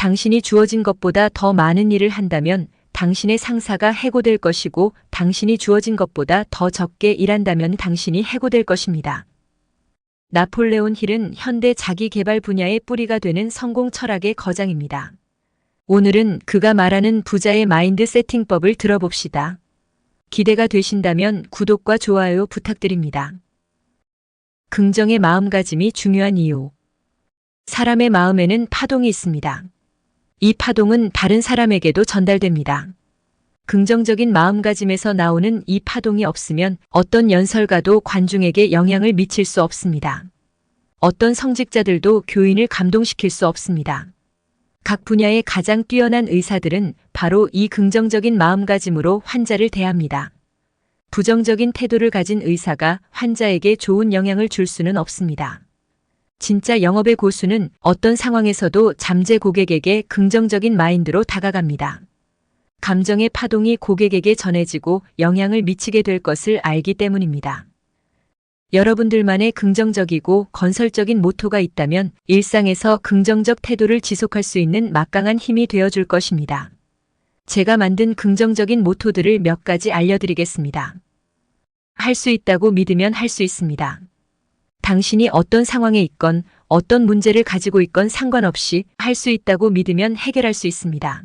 당신이 주어진 것보다 더 많은 일을 한다면 당신의 상사가 해고될 것이고 당신이 주어진 것보다 더 적게 일한다면 당신이 해고될 것입니다. 나폴레온 힐은 현대 자기 개발 분야의 뿌리가 되는 성공 철학의 거장입니다. 오늘은 그가 말하는 부자의 마인드 세팅법을 들어봅시다. 기대가 되신다면 구독과 좋아요 부탁드립니다. 긍정의 마음가짐이 중요한 이유. 사람의 마음에는 파동이 있습니다. 이 파동은 다른 사람에게도 전달됩니다. 긍정적인 마음가짐에서 나오는 이 파동이 없으면 어떤 연설가도 관중에게 영향을 미칠 수 없습니다. 어떤 성직자들도 교인을 감동시킬 수 없습니다. 각 분야의 가장 뛰어난 의사들은 바로 이 긍정적인 마음가짐으로 환자를 대합니다. 부정적인 태도를 가진 의사가 환자에게 좋은 영향을 줄 수는 없습니다. 진짜 영업의 고수는 어떤 상황에서도 잠재 고객에게 긍정적인 마인드로 다가갑니다. 감정의 파동이 고객에게 전해지고 영향을 미치게 될 것을 알기 때문입니다. 여러분들만의 긍정적이고 건설적인 모토가 있다면 일상에서 긍정적 태도를 지속할 수 있는 막강한 힘이 되어줄 것입니다. 제가 만든 긍정적인 모토들을 몇 가지 알려드리겠습니다. 할 수 있다고 믿으면 할 수 있습니다. 당신이 어떤 상황에 있건 어떤 문제를 가지고 있건 상관없이 할 수 있다고 믿으면 해결할 수 있습니다.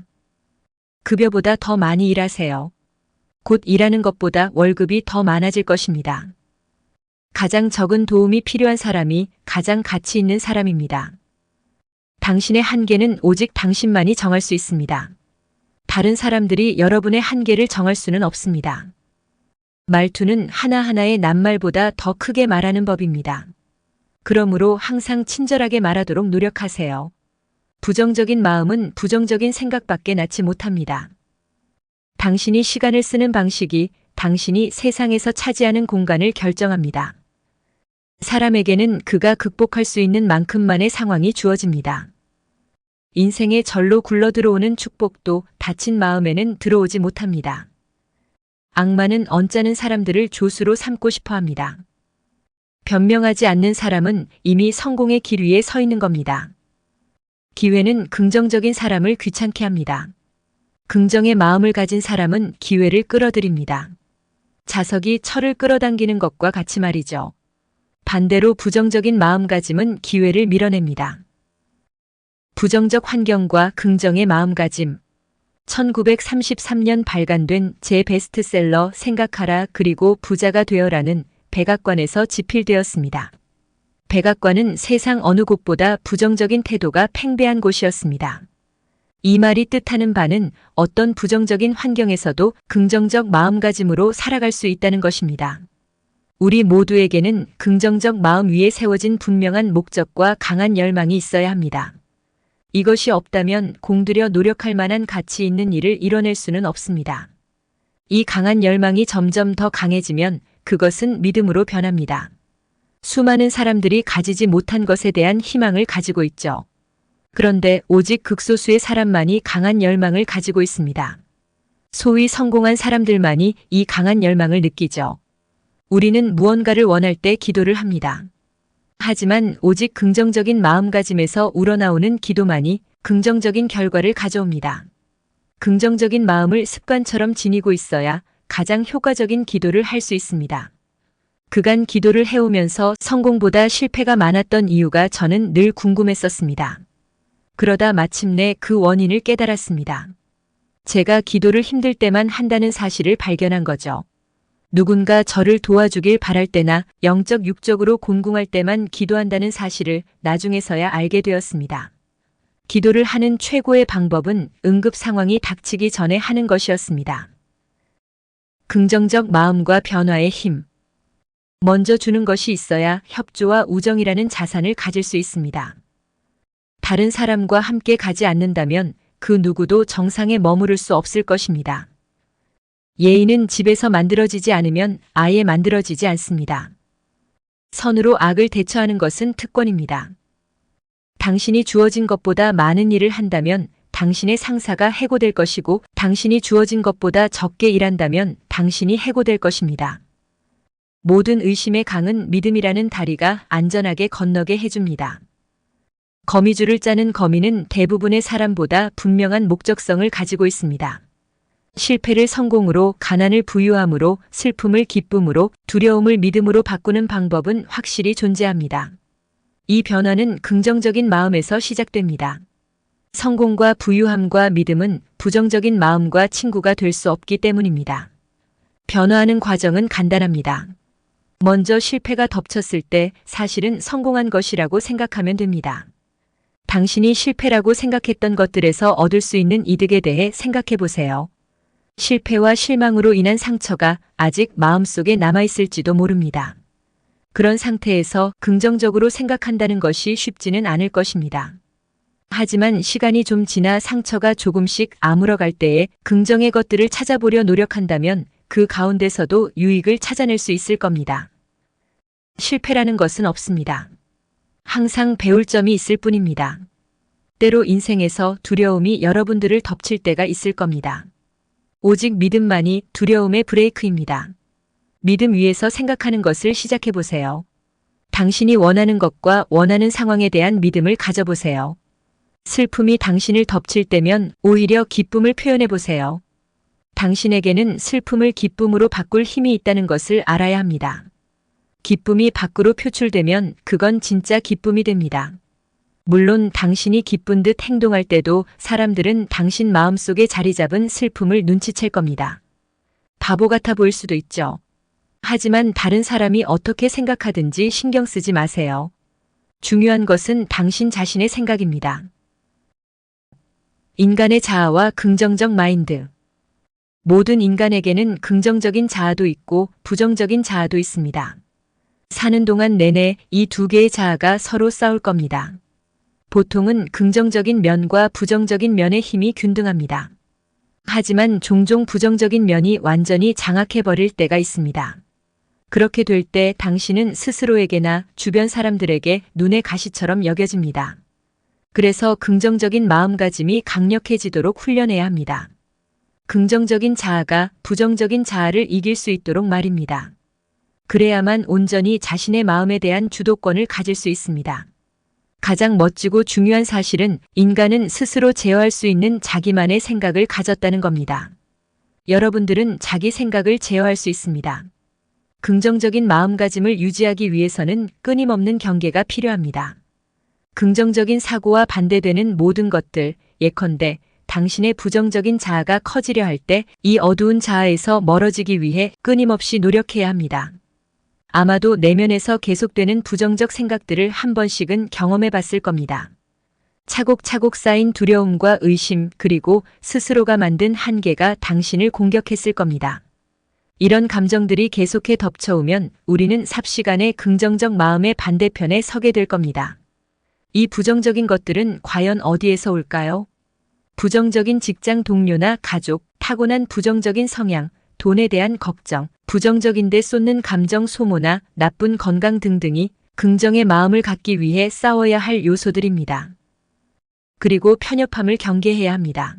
급여보다 더 많이 일하세요. 곧 일하는 것보다 월급이 더 많아질 것입니다. 가장 적은 도움이 필요한 사람이 가장 가치 있는 사람입니다. 당신의 한계는 오직 당신만이 정할 수 있습니다. 다른 사람들이 여러분의 한계를 정할 수는 없습니다. 말투는 하나하나의 낱말보다 더 크게 말하는 법입니다. 그러므로 항상 친절하게 말하도록 노력하세요. 부정적인 마음은 부정적인 생각밖에 낳지 못합니다. 당신이 시간을 쓰는 방식이 당신이 세상에서 차지하는 공간을 결정합니다. 사람에게는 그가 극복할 수 있는 만큼만의 상황이 주어집니다. 인생의 절로 굴러 들어오는 축복도 다친 마음에는 들어오지 못합니다. 악마는 언짢은 사람들을 조수로 삼고 싶어 합니다. 변명하지 않는 사람은 이미 성공의 길 위에 서 있는 겁니다. 기회는 긍정적인 사람을 귀찮게 합니다. 긍정의 마음을 가진 사람은 기회를 끌어들입니다. 자석이 철을 끌어당기는 것과 같이 말이죠. 반대로 부정적인 마음가짐은 기회를 밀어냅니다. 부정적 환경과 긍정의 마음가짐. 1933년 발간된 제 베스트셀러 생각하라 그리고 부자가 되어라는 백악관에서 집필되었습니다. 백악관은 세상 어느 곳보다 부정적인 태도가 팽배한 곳이었습니다. 이 말이 뜻하는 바는 어떤 부정적인 환경에서도 긍정적 마음가짐으로 살아갈 수 있다는 것입니다. 우리 모두에게는 긍정적 마음 위에 세워진 분명한 목적과 강한 열망이 있어야 합니다. 이것이 없다면 공들여 노력할 만한 가치 있는 일을 이뤄낼 수는 없습니다. 이 강한 열망이 점점 더 강해지면 그것은 믿음으로 변합니다. 수많은 사람들이 가지지 못한 것에 대한 희망을 가지고 있죠. 그런데 오직 극소수의 사람만이 강한 열망을 가지고 있습니다. 소위 성공한 사람들만이 이 강한 열망을 느끼죠. 우리는 무언가를 원할 때 기도를 합니다. 하지만 오직 긍정적인 마음가짐에서 우러나오는 기도만이 긍정적인 결과를 가져옵니다. 긍정적인 마음을 습관처럼 지니고 있어야 가장 효과적인 기도를 할 수 있습니다. 그간 기도를 해오면서 성공보다 실패가 많았던 이유가 저는 늘 궁금했었습니다. 그러다 마침내 그 원인을 깨달았습니다. 제가 기도를 힘들 때만 한다는 사실을 발견한 거죠. 누군가 저를 도와주길 바랄 때나 영적 육적으로 곤궁할 때만 기도한다는 사실을 나중에서야 알게 되었습니다. 기도를 하는 최고의 방법은 응급 상황이 닥치기 전에 하는 것이었습니다. 긍정적 마음과 변화의 힘. 먼저 주는 것이 있어야 협조와 우정이라는 자산을 가질 수 있습니다. 다른 사람과 함께 가지 않는다면 그 누구도 정상에 머무를 수 없을 것입니다. 예의는 집에서 만들어지지 않으면 아예 만들어지지 않습니다. 선으로 악을 대처하는 것은 특권입니다. 당신이 주어진 것보다 많은 일을 한다면 당신의 상사가 해고될 것이고 당신이 주어진 것보다 적게 일한다면 당신이 해고될 것입니다. 모든 의심의 강은 믿음이라는 다리가 안전하게 건너게 해줍니다. 거미줄을 짜는 거미는 대부분의 사람보다 분명한 목적성을 가지고 있습니다. 실패를 성공으로, 가난을 부유함으로, 슬픔을 기쁨으로, 두려움을 믿음으로 바꾸는 방법은 확실히 존재합니다. 이 변화는 긍정적인 마음에서 시작됩니다. 성공과 부유함과 믿음은 부정적인 마음과 친구가 될 수 없기 때문입니다. 변화하는 과정은 간단합니다. 먼저 실패가 덮쳤을 때 사실은 성공한 것이라고 생각하면 됩니다. 당신이 실패라고 생각했던 것들에서 얻을 수 있는 이득에 대해 생각해 보세요. 실패와 실망으로 인한 상처가 아직 마음속에 남아있을지도 모릅니다. 그런 상태에서 긍정적으로 생각한다는 것이 쉽지는 않을 것입니다. 하지만 시간이 좀 지나 상처가 조금씩 아물어갈 때에 긍정의 것들을 찾아보려 노력한다면 그 가운데서도 유익을 찾아낼 수 있을 겁니다. 실패라는 것은 없습니다. 항상 배울 점이 있을 뿐입니다. 때로 인생에서 두려움이 여러분들을 덮칠 때가 있을 겁니다. 오직 믿음만이 두려움의 브레이크입니다. 믿음 위에서 생각하는 것을 시작해 보세요. 당신이 원하는 것과 원하는 상황에 대한 믿음을 가져보세요. 슬픔이 당신을 덮칠 때면 오히려 기쁨을 표현해 보세요. 당신에게는 슬픔을 기쁨으로 바꿀 힘이 있다는 것을 알아야 합니다. 기쁨이 밖으로 표출되면 그건 진짜 기쁨이 됩니다. 물론 당신이 기쁜 듯 행동할 때도 사람들은 당신 마음속에 자리 잡은 슬픔을 눈치챌 겁니다. 바보 같아 보일 수도 있죠. 하지만 다른 사람이 어떻게 생각하든지 신경 쓰지 마세요. 중요한 것은 당신 자신의 생각입니다. 인간의 자아와 긍정적 마인드. 모든 인간에게는 긍정적인 자아도 있고 부정적인 자아도 있습니다. 사는 동안 내내 이 두 개의 자아가 서로 싸울 겁니다. 보통은 긍정적인 면과 부정적인 면의 힘이 균등합니다. 하지만 종종 부정적인 면이 완전히 장악해버릴 때가 있습니다. 그렇게 될 때 당신은 스스로에게나 주변 사람들에게 눈의 가시처럼 여겨집니다. 그래서 긍정적인 마음가짐이 강력해지도록 훈련해야 합니다. 긍정적인 자아가 부정적인 자아를 이길 수 있도록 말입니다. 그래야만 온전히 자신의 마음에 대한 주도권을 가질 수 있습니다. 가장 멋지고 중요한 사실은 인간은 스스로 제어할 수 있는 자기만의 생각을 가졌다는 겁니다. 여러분들은 자기 생각을 제어할 수 있습니다. 긍정적인 마음가짐을 유지하기 위해서는 끊임없는 경계가 필요합니다. 긍정적인 사고와 반대되는 모든 것들, 예컨대 당신의 부정적인 자아가 커지려 할 때 이 어두운 자아에서 멀어지기 위해 끊임없이 노력해야 합니다. 아마도 내면에서 계속되는 부정적 생각들을 한 번씩은 경험해 봤을 겁니다. 차곡차곡 쌓인 두려움과 의심 그리고 스스로가 만든 한계가 당신을 공격했을 겁니다. 이런 감정들이 계속해 덮쳐오면 우리는 삽시간에 긍정적 마음의 반대편에 서게 될 겁니다. 이 부정적인 것들은 과연 어디에서 올까요? 부정적인 직장 동료나 가족, 타고난 부정적인 성향, 돈에 대한 걱정, 부정적인데 쏟는 감정 소모나 나쁜 건강 등등이 긍정의 마음을 갖기 위해 싸워야 할 요소들입니다. 그리고 편협함을 경계해야 합니다.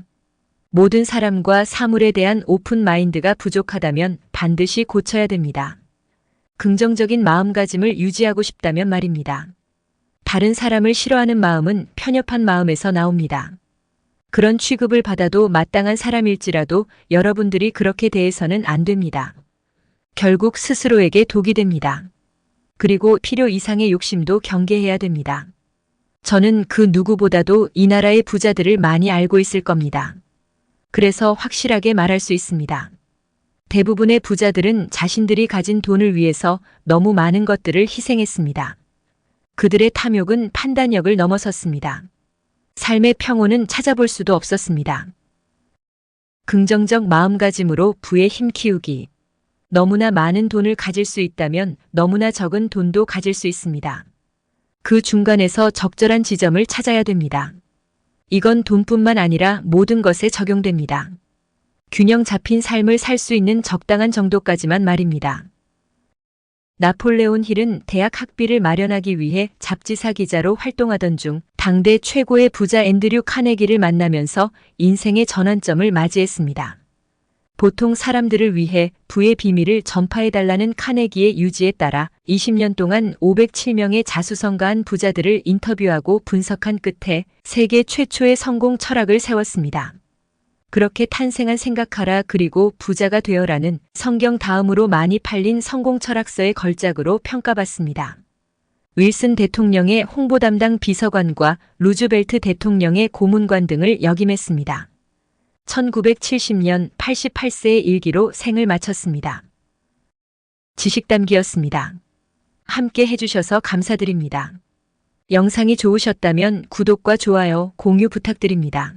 모든 사람과 사물에 대한 오픈 마인드가 부족하다면 반드시 고쳐야 됩니다. 긍정적인 마음가짐을 유지하고 싶다면 말입니다. 다른 사람을 싫어하는 마음은 편협한 마음에서 나옵니다. 그런 취급을 받아도 마땅한 사람일지라도 여러분들이 그렇게 대해서는 안 됩니다. 결국 스스로에게 독이 됩니다. 그리고 필요 이상의 욕심도 경계해야 됩니다. 저는 그 누구보다도 이 나라의 부자들을 많이 알고 있을 겁니다. 그래서 확실하게 말할 수 있습니다. 대부분의 부자들은 자신들이 가진 돈을 위해서 너무 많은 것들을 희생했습니다. 그들의 탐욕은 판단력을 넘어섰습니다. 삶의 평온은 찾아볼 수도 없었습니다. 긍정적 마음가짐으로 부의 힘 키우기. 너무나 많은 돈을 가질 수 있다면 너무나 적은 돈도 가질 수 있습니다. 그 중간에서 적절한 지점을 찾아야 됩니다. 이건 돈뿐만 아니라 모든 것에 적용됩니다. 균형 잡힌 삶을 살 수 있는 적당한 정도까지만 말입니다. 나폴레온 힐은 대학 학비를 마련하기 위해 잡지사 기자로 활동하던 중 당대 최고의 부자 앤드류 카네기를 만나면서 인생의 전환점을 맞이했습니다. 보통 사람들을 위해 부의 비밀을 전파해달라는 카네기의 유지에 따라 20년 동안 507명의 자수성가한 부자들을 인터뷰하고 분석한 끝에 세계 최초의 성공 철학을 세웠습니다. 그렇게 탄생한 생각하라 그리고 부자가 되어라는 성경 다음으로 많이 팔린 성공 철학서의 걸작으로 평가받습니다. 윌슨 대통령의 홍보 담당 비서관과 루즈벨트 대통령의 고문관 등을 역임했습니다. 1970년 88세의 일기로 생을 마쳤습니다. 지식담기였습니다. 함께 해주셔서 감사드립니다. 영상이 좋으셨다면 구독과 좋아요, 공유 부탁드립니다.